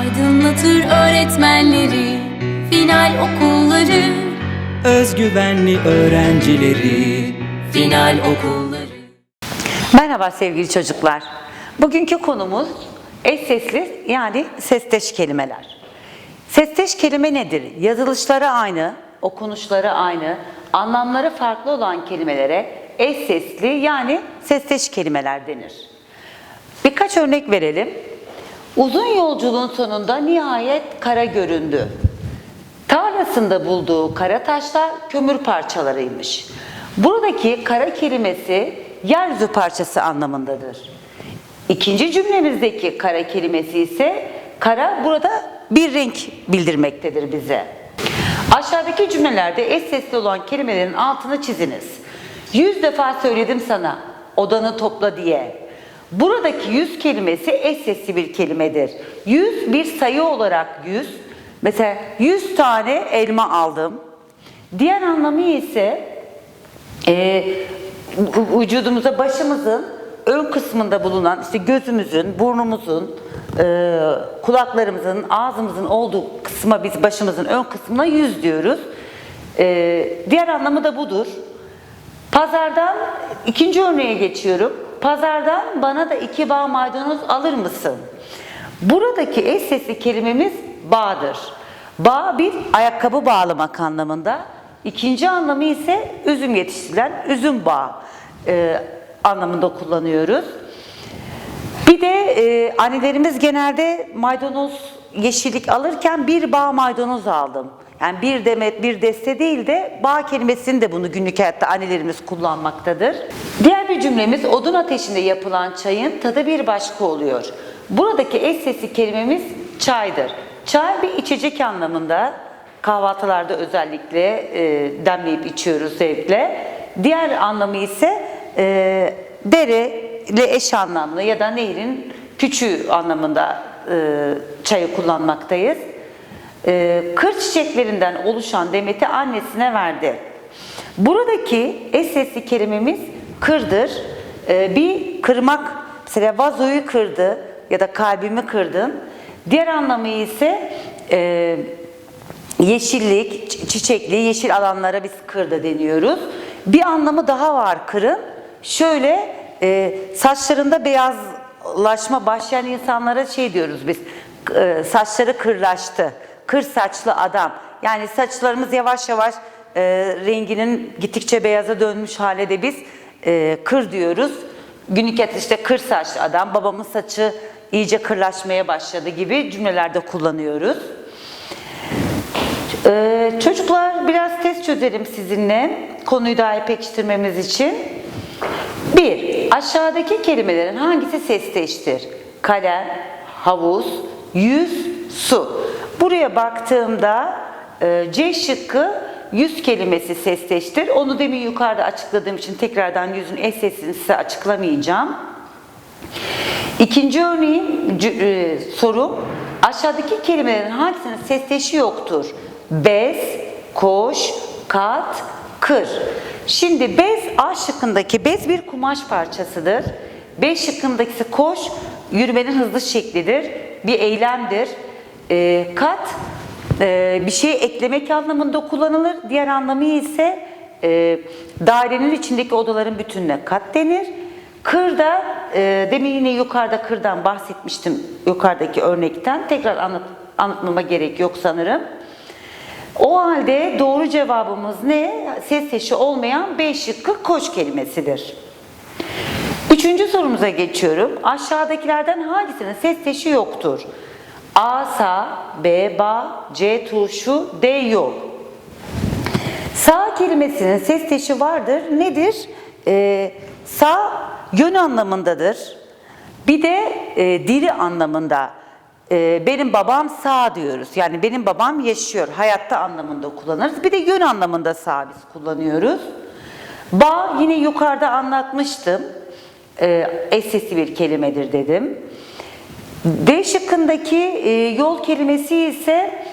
Aydınlatır öğretmenleri Final okulları Özgüvenli öğrencileri Final okulları Merhaba sevgili çocuklar. Bugünkü konumuz eş sesli yani sesteş kelimeler. Sesteş kelime nedir? Yazılışları aynı, okunuşları aynı, anlamları farklı olan kelimelere eş sesli yani sesteş kelimeler denir. Birkaç örnek verelim. Uzun yolculuğun sonunda nihayet kara göründü. Tarlasında bulduğu kara taşlar kömür parçalarıymış. Buradaki kara kelimesi yeryüzü parçası anlamındadır. İkinci cümlemizdeki kara kelimesi ise kara burada bir renk bildirmektedir bize. Aşağıdaki cümlelerde eş sesli olan kelimelerin altını çiziniz. Yüz defa söyledim sana odanı topla diye. Buradaki yüz kelimesi eş sesli bir kelimedir. Yüz bir sayı olarak yüz. Mesela 100 tane elma aldım. Diğer anlamı ise e, vücudumuza başımızın ön kısmında bulunan işte gözümüzün, burnumuzun, e, kulaklarımızın, ağzımızın olduğu kısma biz başımızın ön kısmına yüz diyoruz. E, diğer anlamı da budur. Pazardan ikinci örneğe geçiyorum. Pazardan bana da iki bağ maydanoz alır mısın? Buradaki eş sesli kelimemiz bağdır. Bağ bir ayakkabı bağlamak anlamında. İkinci anlamı ise üzüm yetiştirilen üzüm bağı e, anlamında kullanıyoruz. Bir de e, annelerimiz genelde maydanoz yeşillik alırken bir bağ maydanoz aldım. Yani bir demet bir deste değil de bağ kelimesini de bunu günlük hayatta annelerimiz kullanmaktadır. Diğer bir cümlemiz odun ateşinde yapılan çayın tadı bir başka oluyor. Buradaki eş sesli kelimemiz çaydır. Çay bir içecek anlamında kahvaltılarda özellikle e, demleyip içiyoruz zevkle. Diğer anlamı ise e, dere ile eş anlamlı ya da nehrin küçüğü anlamında e, çayı kullanmaktayız. E, kır çiçeklerinden oluşan demeti annesine verdi. Buradaki eş sesli kelimemiz kırdır. E, bir kırmak, mesela vazoyu kırdı ya da kalbimi kırdın. Diğer anlamı ise e, yeşillik, çi- çiçekli, yeşil alanlara biz kırda deniyoruz. Bir anlamı daha var kırın. Şöyle e, saçlarında beyazlaşma başlayan insanlara şey diyoruz biz. e, saçları kırlaştı. Kır saçlı adam. Yani saçlarımız yavaş yavaş e, renginin gittikçe beyaza dönmüş hale de biz e, kır diyoruz. Günlük hayatta işte kır saçlı adam, babamın saçı iyice kırlaşmaya başladı gibi cümlelerde kullanıyoruz. Ee, çocuklar biraz test çözelim sizinle konuyu daha pekiştirmemiz için. Bir, aşağıdaki kelimelerin hangisi sesteştir? Kalem, havuz, yüz, su. Buraya baktığımda e, C şıkkı yüz kelimesi sesteştir. Onu demin yukarıda açıkladığım için tekrardan yüzün eş sesini size açıklamayacağım. İkinci örneğin cü- e, sorum aşağıdaki kelimelerin hangisinin sesteşi yoktur? Bez, koş, kat, kır. Şimdi bez A şıkkındaki bez bir kumaş parçasıdır. B şıkkındaki koş yürümenin hızlı şeklidir. Bir eylemdir. E, kat e, bir şey eklemek anlamında kullanılır. Diğer anlamı ise e, dairenin içindeki odaların bütününe kat denir. Kırda, e, demin yine yukarıda kırdan bahsetmiştim yukarıdaki örnekten. Tekrar anlat, anlatmama gerek yok sanırım. O halde doğru cevabımız ne? Ses eşi olmayan B şıkkı koş kelimesidir. Üçüncü sorumuza geçiyorum. Aşağıdakilerden hangisinin ses eşi yoktur? A sağ, B bağ, C turşu, D yol. Sağ kelimesinin ses teşi vardır. Nedir? Ee, sağ yön anlamındadır. Bir de e, diri anlamında. Ee, benim babam sağ diyoruz. Yani benim babam yaşıyor. Hayatta anlamında kullanırız. Bir de yön anlamında sağ biz kullanıyoruz. Bağ yine yukarıda anlatmıştım. Ee, eş sesli bir kelimedir dedim. D şıkkındaki e, yol kelimesi ise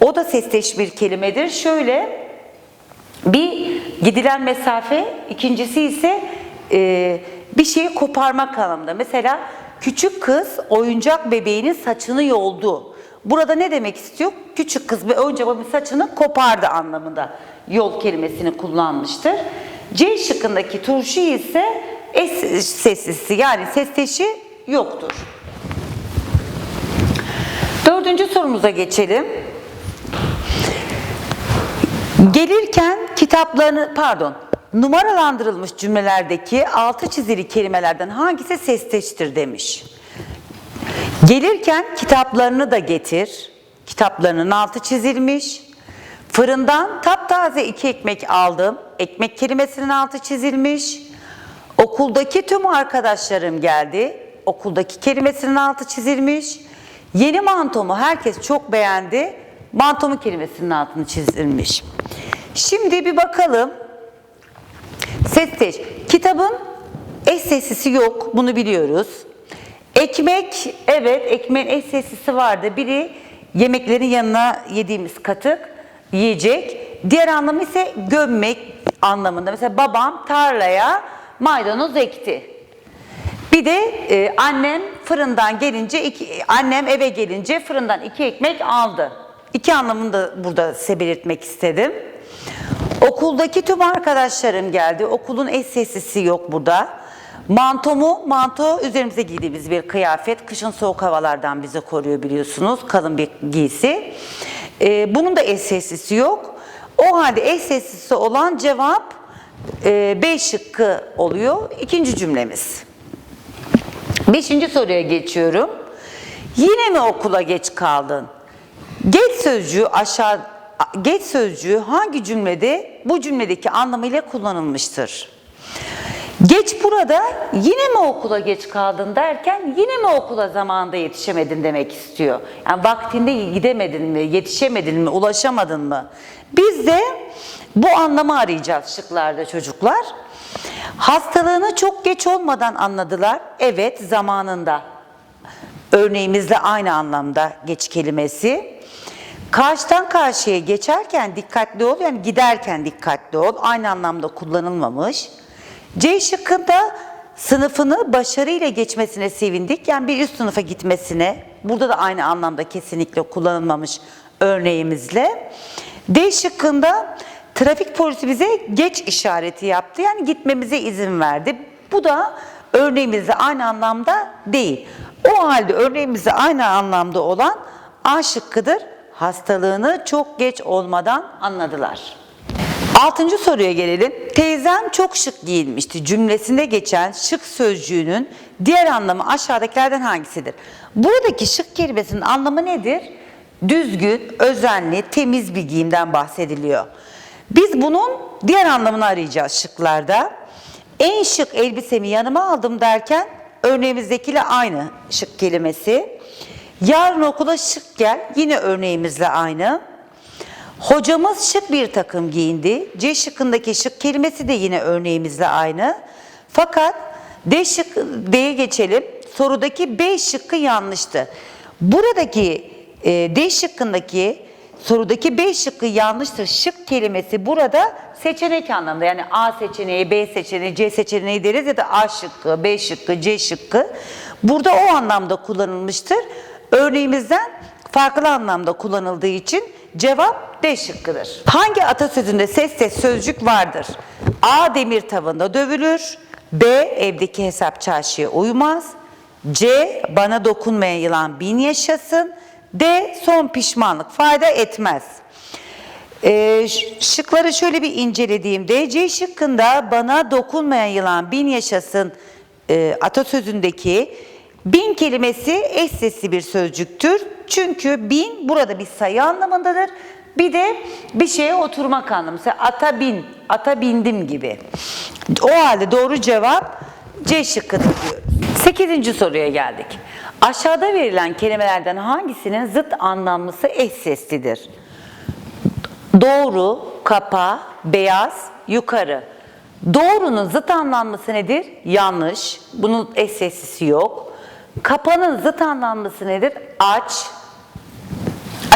o da sesleş bir kelimedir. Şöyle bir gidilen mesafe, ikincisi ise e, bir şeyi koparmak anlamında. Mesela küçük kız oyuncak bebeğinin saçını yoldu. Burada ne demek istiyor? Küçük kız ve önce babamın saçını kopardı anlamında yol kelimesini kullanmıştır. C şıkkındaki turşu ise es seslisi yani sesteşi yoktur. Dördüncü sorumuza geçelim. Gelirken kitaplarını pardon numaralandırılmış cümlelerdeki altı çizili kelimelerden hangisi sesteştir demiş. Gelirken kitaplarını da getir. Kitaplarının altı çizilmiş. Fırından taptaze iki ekmek aldım. Ekmek kelimesinin altı çizilmiş. Okuldaki tüm arkadaşlarım geldi. Okuldaki kelimesinin altı çizilmiş. Yeni mantomu herkes çok beğendi. Mantomu kelimesinin altını çizilmiş. Şimdi bir bakalım. Sesteş. Kitabın eş sesisi yok. Bunu biliyoruz. Ekmek, evet ekmeğin eş sesisi vardı. Biri yemeklerin yanına yediğimiz katık, yiyecek. Diğer anlamı ise gömmek anlamında. Mesela babam tarlaya maydanoz ekti. Bir de e, annem fırından gelince, iki, annem eve gelince fırından iki ekmek aldı. İki anlamını da burada size belirtmek istedim. Okuldaki tüm arkadaşlarım geldi. Okulun eş sesisi yok burada. Mantomu, manto üzerimize giydiğimiz bir kıyafet. Kışın soğuk havalardan bizi koruyor biliyorsunuz. Kalın bir giysi. Ee, bunun da eş sesisi yok. O halde eş sesisi olan cevap e, B şıkkı oluyor. İkinci cümlemiz. Beşinci soruya geçiyorum. Yine mi okula geç kaldın? Geç sözcüğü aşağı geç sözcüğü hangi cümlede bu cümledeki anlamıyla kullanılmıştır? Geç burada yine mi okula geç kaldın derken yine mi okula zamanında yetişemedin demek istiyor. Yani vaktinde gidemedin mi, yetişemedin mi, ulaşamadın mı? Biz de bu anlamı arayacağız şıklarda çocuklar. Hastalığını çok geç olmadan anladılar. Evet zamanında. Örneğimizde aynı anlamda geç kelimesi. Karşıdan karşıya geçerken dikkatli ol yani giderken dikkatli ol aynı anlamda kullanılmamış. C şıkkında sınıfını başarıyla geçmesine sevindik. Yani bir üst sınıfa gitmesine burada da aynı anlamda kesinlikle kullanılmamış örneğimizle. D şıkkında trafik polisi bize geç işareti yaptı. Yani gitmemize izin verdi. Bu da örneğimizde aynı anlamda değil. O halde örneğimizde aynı anlamda olan A şıkkıdır. Hastalığını çok geç olmadan anladılar. Altıncı soruya gelelim. Teyzem çok şık giyinmişti cümlesinde geçen şık sözcüğünün diğer anlamı aşağıdakilerden hangisidir? Buradaki şık kelimesinin anlamı nedir? Düzgün, özenli, temiz bir giyimden bahsediliyor. Biz bunun diğer anlamını arayacağız şıklarda. En şık elbisemi yanıma aldım derken örneğimizdekiyle aynı şık kelimesi. Yarın okula şık gel yine örneğimizle aynı. Hocamız şık bir takım giyindi. C şıkkındaki şık kelimesi de yine örneğimizle aynı. Fakat D şık D'ye geçelim. Sorudaki B şıkkı yanlıştı. Buradaki e, D şıkkındaki sorudaki B şıkkı yanlıştır. Şık kelimesi burada seçenek anlamında. Yani A seçeneği, B seçeneği, C seçeneği deriz ya da A şıkkı, B şıkkı, C şıkkı. Burada o anlamda kullanılmıştır. Örneğimizden farklı anlamda kullanıldığı için cevap D şıkkıdır. Hangi atasözünde ses ses sözcük vardır? A demir tavında dövülür. B evdeki hesap çarşıya uymaz. C bana dokunmayan yılan bin yaşasın. D son pişmanlık fayda etmez. Ş- şıkları şöyle bir incelediğimde C şıkkında bana dokunmayan yılan bin yaşasın e, atasözündeki bin kelimesi eş sesli bir sözcüktür. Çünkü bin burada bir sayı anlamındadır. Bir de bir şeye oturmak anlamı. Mesela ata bin, ata bindim gibi. O halde doğru cevap C şıkkıdır diyoruz. Sekizinci soruya geldik. Aşağıda verilen kelimelerden hangisinin zıt anlamlısı eş seslidir? Doğru, kapa, beyaz, yukarı. Doğrunun zıt anlamlısı nedir? Yanlış. Bunun eş seslisi yok. Kapanın zıt anlamlısı nedir? Aç.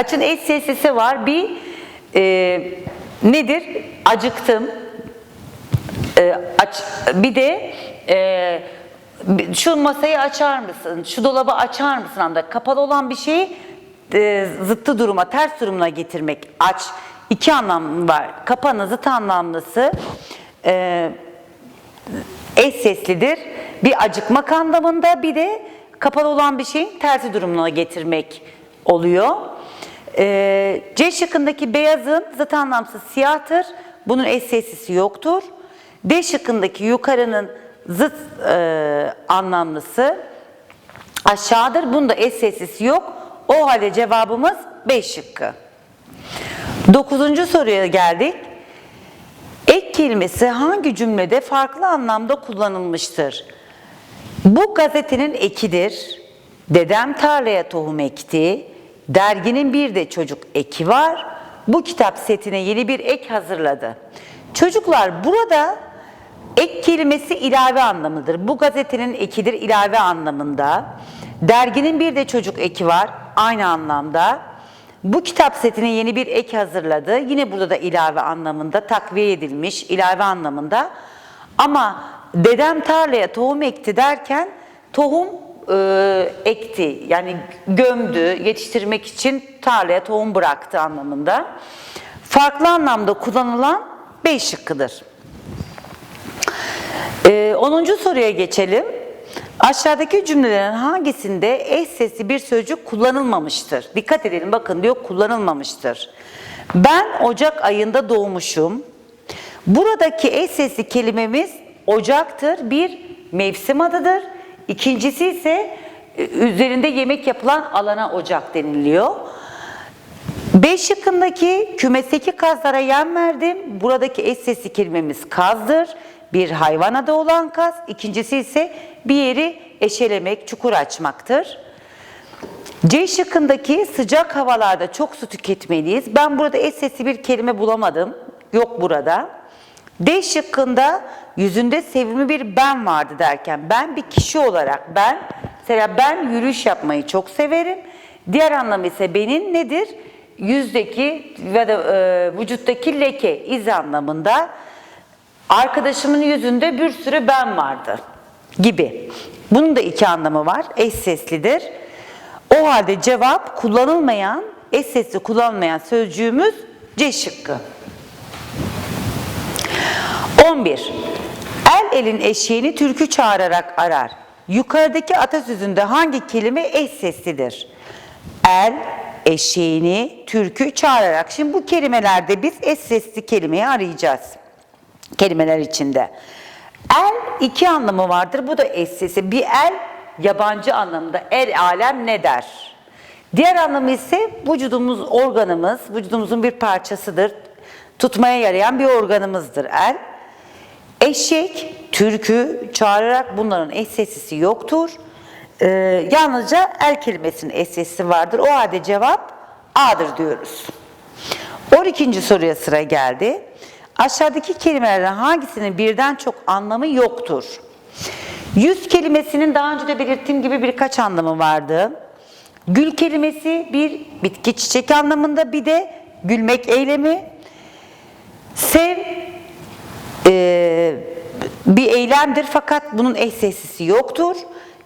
Açın eş seslisi var. Bir e, nedir? Acıktım. E, aç, bir de e, şu masayı açar mısın? Şu dolabı açar mısın? Anda kapalı olan bir şeyi e, zıttı duruma, ters durumuna getirmek. Aç. iki anlam var. Kapanın zıt anlamlısı e, eş seslidir. Bir acıkmak anlamında bir de kapalı olan bir şeyin tersi durumuna getirmek oluyor. Ee, C şıkkındaki beyazın zıt anlamsız siyahtır. Bunun eş seslisi yoktur. D şıkkındaki yukarının zıt e, anlamlısı aşağıdır. Bunda eş seslisi yok. O halde cevabımız B şıkkı. Dokuzuncu soruya geldik. Ek kelimesi hangi cümlede farklı anlamda kullanılmıştır? Bu gazetenin ekidir. Dedem tarlaya tohum ekti. Derginin bir de çocuk eki var. Bu kitap setine yeni bir ek hazırladı. Çocuklar burada ek kelimesi ilave anlamıdır. Bu gazetenin ekidir ilave anlamında. Derginin bir de çocuk eki var aynı anlamda. Bu kitap setine yeni bir ek hazırladı. Yine burada da ilave anlamında, takviye edilmiş ilave anlamında. Ama dedem tarlaya tohum ekti derken tohum e, ekti. Yani gömdü, yetiştirmek için tarlaya tohum bıraktı anlamında. Farklı anlamda kullanılan B şıkkıdır. Ee, 10. soruya geçelim. Aşağıdaki cümlelerin hangisinde eş sesli bir sözcük kullanılmamıştır? Dikkat edelim bakın diyor kullanılmamıştır. Ben Ocak ayında doğmuşum. Buradaki eş sesli kelimemiz ocaktır. Bir mevsim adıdır. İkincisi ise e, üzerinde yemek yapılan alana ocak deniliyor. B şıkkındaki kümesteki kazlara yem verdim. Buradaki eş sesli kelimemiz kazdır. Bir hayvan adı olan kaz. İkincisi ise bir yeri eşelemek, çukur açmaktır. C şıkkındaki sıcak havalarda çok su tüketmeliyiz. Ben burada eş sesli bir kelime bulamadım. Yok burada. D şıkkında yüzünde sevimli bir ben vardı derken ben bir kişi olarak ben mesela ben yürüyüş yapmayı çok severim. Diğer anlamı ise benim nedir? Yüzdeki ve de e, vücuttaki leke iz anlamında arkadaşımın yüzünde bir sürü ben vardı gibi. Bunun da iki anlamı var. Eş seslidir. O halde cevap kullanılmayan, eş sesli kullanılmayan sözcüğümüz C şıkkı. 11. El elin eşeğini türkü çağırarak arar. Yukarıdaki atasözünde hangi kelime eş seslidir? El eşeğini türkü çağırarak. Şimdi bu kelimelerde biz eş sesli kelimeyi arayacağız. Kelimeler içinde. El iki anlamı vardır. Bu da eş sesi. Bir el yabancı anlamında. El alem ne der? Diğer anlamı ise vücudumuz organımız, vücudumuzun bir parçasıdır. Tutmaya yarayan bir organımızdır el. Eşek, türkü çağırarak bunların eş sesisi yoktur. Ee, yalnızca el kelimesinin eş sesi vardır. O halde cevap A'dır diyoruz. 12. soruya sıra geldi. Aşağıdaki kelimelerden hangisinin birden çok anlamı yoktur? Yüz kelimesinin daha önce de belirttiğim gibi birkaç anlamı vardı. Gül kelimesi bir bitki çiçek anlamında bir de gülmek eylemi. Sev e, bir eylemdir fakat bunun eş sesisi yoktur.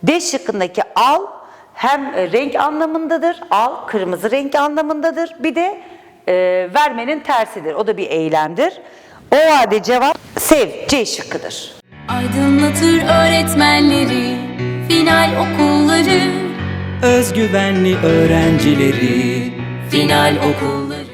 D şıkkındaki al hem renk anlamındadır, al kırmızı renk anlamındadır. Bir de e, vermenin tersidir. O da bir eylemdir. O halde cevap sev C şıkkıdır. Aydınlatır öğretmenleri Final okulları Özgüvenli öğrencileri Final okulları